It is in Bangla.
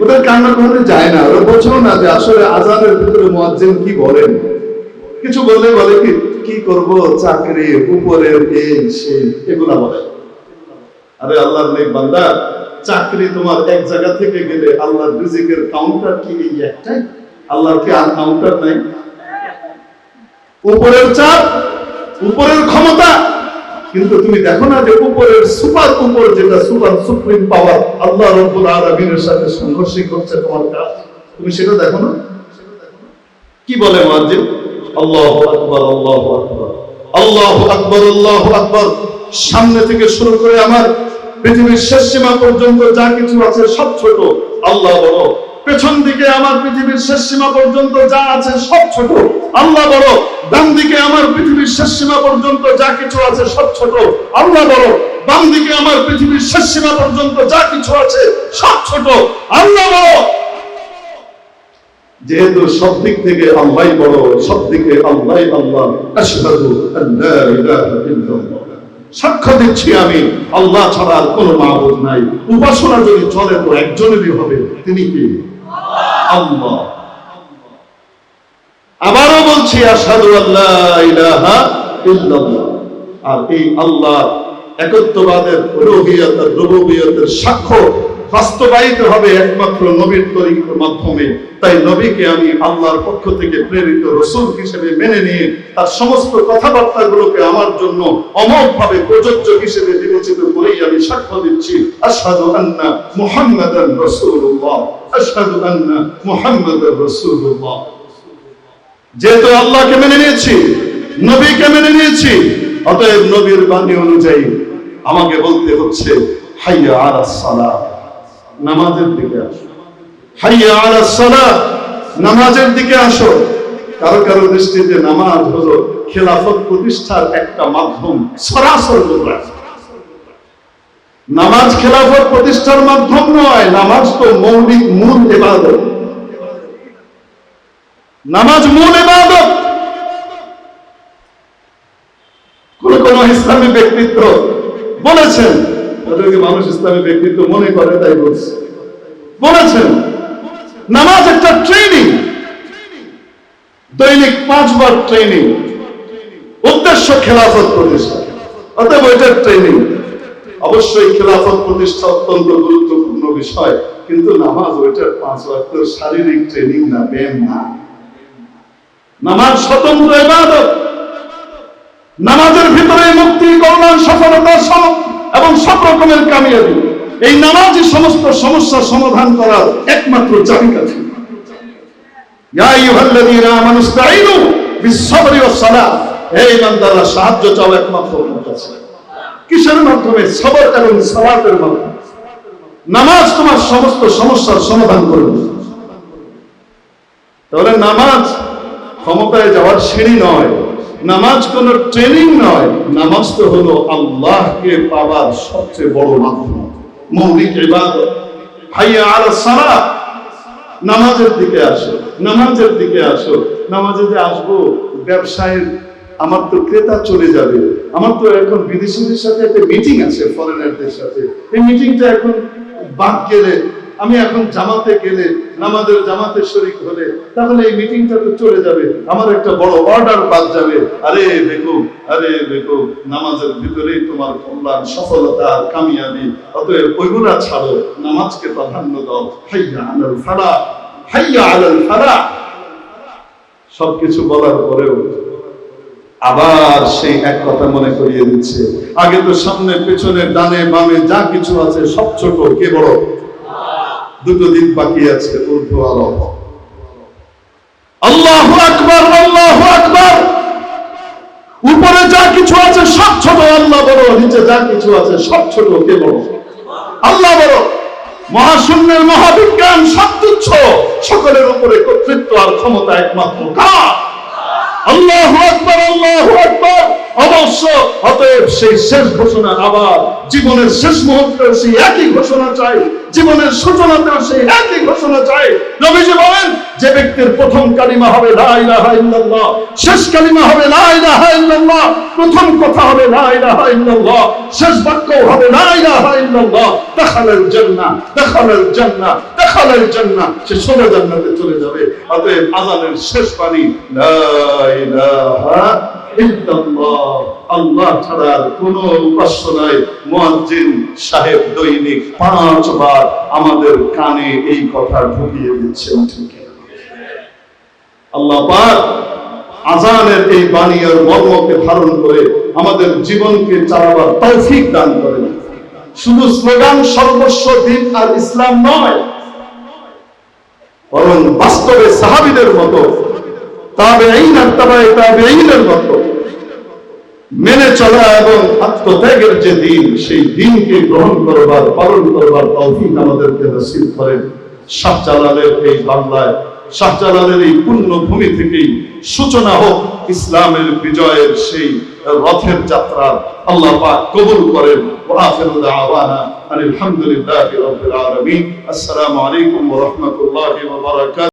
ওদের কান্না করতে যায় না। ওরা বোঝো না যে আসলে আজানের ভিতরে মুয়াজ্জিন কি বলেন? কিছু বললে বলে কি কি করব? চাকরি উপরের এই সেই এগুলা বলে। আরে আল্লাহর নেক বান্দা, চাকরি তোমার এক জায়গা থেকে গেলে আল্লাহর রিজিকের কাউন্টার কি এই একটাই? আল্লাহর কি আর কাউন্টার নাই? উপরের চাপ, উপরের ক্ষমতা কিন্তু তুমি দেখো না যে উপরের সুপার উপর যেটা সুপার সুপ্রিম পাওয়ার আল্লাহ রব্বুল আলামিনের সাথে সংঘর্ষই করছে তোমার কাজ। তুমি সেটা দেখো না? কি বলে মুয়াজ্জিন? আল্লাহু আকবার আল্লাহু আকবার আল্লাহু আকবার আল্লাহু আকবার। সামনে থেকে শুরু করে আমার পৃথিবীর শেষ সীমা পর্যন্ত যা কিছু আছে সব ছোট। আল্লাহ বড় পেছন দিকে আমার পৃথিবীর শেষ সীমা পর্যন্ত যা আছে সব ছোট। আল্লাহ বড় ডান দিকে আমার পৃথিবীর শেষ সীমা পর্যন্ত যা কিছু আছে সব ছোট। আল্লাহ বড় বাম দিকে আমার পৃথিবীর শেষ সীমা পর্যন্ত যা কিছু আছে সব ছোট। আল্লাহ বড় যেহেতু সব দিক থেকে আল্লাহ বড়, সব দিকে আল্লাহ আল্লাহ সাক্ষ্য দিচ্ছি আমি, আল্লাহ ছাড়া আর কোনো মাবুদ নাই। উপাসনা যদি চলে তো একজনেরই হবে, তিনি কি? আল্লাহ। আবারও বলছি, আশহাদু আল্লা ইলাহা ইল্লাল্লাহ। আর এই আল্লাহ সাক্ষ্য বাস্তবায়িত হবে একমাত্র নবীর তরিকার মাধ্যমে। তাই নবীকে আমি আল্লাহর পক্ষ থেকে প্রেরিত রসুল হিসেবে মেনে নিয়ে তার সমস্ত কথাবার্তাগুলোকে আমার জন্য অমোঘ ভাবে প্রযোজ্য হিসেবে বিবেচিত করেই আমি সাক্ষ্য দিচ্ছি। আশহাদু আন্না মুহাম্মাদান রাসূলুল্লাহ। আশহাদু আন্না মুহাম্মাদান রাসূলুল্লাহ। যেহেতু আল্লাহকে মেনে নিয়েছি, নবীকে মেনে নিয়েছি, অতএব নবীর বাণী অনুযায়ী আমাকে বলতে হচ্ছে, হাইয়া আলাস সালাহ নামাজের দিকে আসো। হাইয়া আলাস সালাহ নামাজের দিকে আসো। কারও কারও দৃষ্টিতে নামাজ হলো খেলাফত প্রতিষ্ঠার একটা মাধ্যম, সরাসরি নামাজ খেলাফত প্রতিষ্ঠার মাধ্যম নয়, নামাজ তো মৌলিক মূল ইবাদত। নামাজ মূল ইবাদত। কোন কোন ইসলামী ব্যক্তিত্ব বলেছেন ওদেরকে মানুষ ইসলামী ব্যক্তিত্ব মনে করে, তাই বলছে। বলেছেন, নামাজ একটা ট্রেনিং দৈনিক পাঁচবার ট্রেনিং উদ্দেশ্য খেলাফত প্রতিষ্ঠা। অতএব ওইটার ট্রেনিং অবশ্যই খেলাফত প্রতিষ্ঠা অত্যন্ত গুরুত্বপূর্ণ বিষয়, কিন্তু নামাজ ওইটার পাঁচ ওয়াক্ত শারীরিক ট্রেনিং না, ব্যায়াম না। নামাজ স্বতন্ত্র ইবাদত। নামাজের ভিতরে মুক্তি, কল্যাণ, সফলতা সব এবং সব রকমের কামিয়াবি। এই নামাজই সমস্ত সমস্যার সমাধান করার একমাত্র চাবিকাঠি। সাহায্য সমস্যার সমাধান করবে তাহলে নামাজ ক্ষমতায় যাওয়ার সিঁড়ি নয়, নামাজ কোনো ট্রেনিং নয়, নামাজ তো হলো আল্লাহকে পাওয়ার সবচেয়ে বড় মাধ্যম। মৌলিক ইবাদত। হাইয়া আলা সালাত। নামাজের দিকে আসো, নামাজের দিকে আসো। নামাজে যে আসব, ব্যবসায়ের, আমার তো ক্রেতা চলে যাবে। আমার তো এখন বিদেশিদের সাথে একটা মিটিং আছে ফরেনারদের সাথে। এই মিটিংটা এখন বাদ গেলে আমি এখন জামাতে গেলে, নামাজের জামাতে শরিক হলে, তাহলে এই মিটিংটা তো চলে যাবে। আমার একটা বড় অর্ডার বাদ যাবে। আরে বেকুব আরে বেকুব নামাজের ভিতরেই তোমার কল্যাণ, সফলতা কামিয়াবি। অতএব ওইগুলা ছাড়ো, নামাজকে প্রাধান্য দাও। হাইয়া আলাল ফালা, হাইয়া আলাল ফালা। সবকিছু বলার পরেও আবার সেই এক কথা মনে করিয়ে দিচ্ছে। আগে তো সামনে, পেছনে, ডানে, বামে যা কিছু আছে, সব ছোট, কে বড়? দুটো দিন বাকি আছে। আল্লাহু আকবার আল্লাহু আকবার। উপরে যা কিছু আছে, সব ছোট। আল্লাহ বড়, নিচে যা কিছু আছে, সব ছোট। কে বড়? আল্লাহ বড়। মহাশূন্যের মহাবিজ্ঞান সব তুচ্ছ। সকলের উপরে কর্তৃত্ব আর ক্ষমতা একমাত্র কার? আল্লাহ আকবার আল্লাহ আকবার। অবশ্য, অতএব সেই শেষ ঘোষণা আবার জীবনের শেষ মুহূর্তে সেই একই ঘোষণা চাই, জীবনের সূচনাতেও সেই একই ঘোষণা চাই। নবীজি বলেন, যে ব্যক্তির প্রথম কালিমা হবে লা ইলাহা ইল্লাল্লাহ, শেষ কালিমা হবে লা ইলাহা ইল্লাল্লাহ, প্রথম কথা হবে লা ইলাহা ইল্লাল্লাহ, শেষ বাক্য হবে লা ইলাহা ইল্লাল্লাহ। দাখালাল জান্নাহ দাখালাল জান্নাহ দাখালাল জান্নাহ। সে সোজা জান্নাতে চলে যাবে। অতএব আজানের শেষ বাণী, লা ইলাহা আমাদের কানে এই কথা ঢুকিয়ে দিচ্ছেন ঠিক আল্লাহ আজানের এই বাণী আর মর্মকে ধারণ করে আমাদের জীবনকে চালাবার তৌফিক দান করেন। শুধু স্লোগান, সর্বস্ব দিন আর ইসলাম নয়, বরং বাস্তবে সাহাবিদের মতো তবে এই না তবে এইনের মতো মেনে চলা এবং আত্মত্যাগের যে দিন, সেই দিনকে গ্রহণ করবার, পালন করবার তৌফিক আমাদেরকে নসিব করেন। শাহজালালের এই বাংলায়, শাহজালালের এই পূর্ণ ভূমি থেকেই সূচনা হোক ইসলামের বিজয়ের সেই রথের যাত্রা। আল্লাহ পাক কবুল করেন। ওয়া আখিরু দাওয়ানা আলহামদুলিল্লাহি রাব্বিল আলামিন। আসসালামু আলাইকুম ওয়া রাহমাতুল্লাহি ওয়া বারাকাতুহু।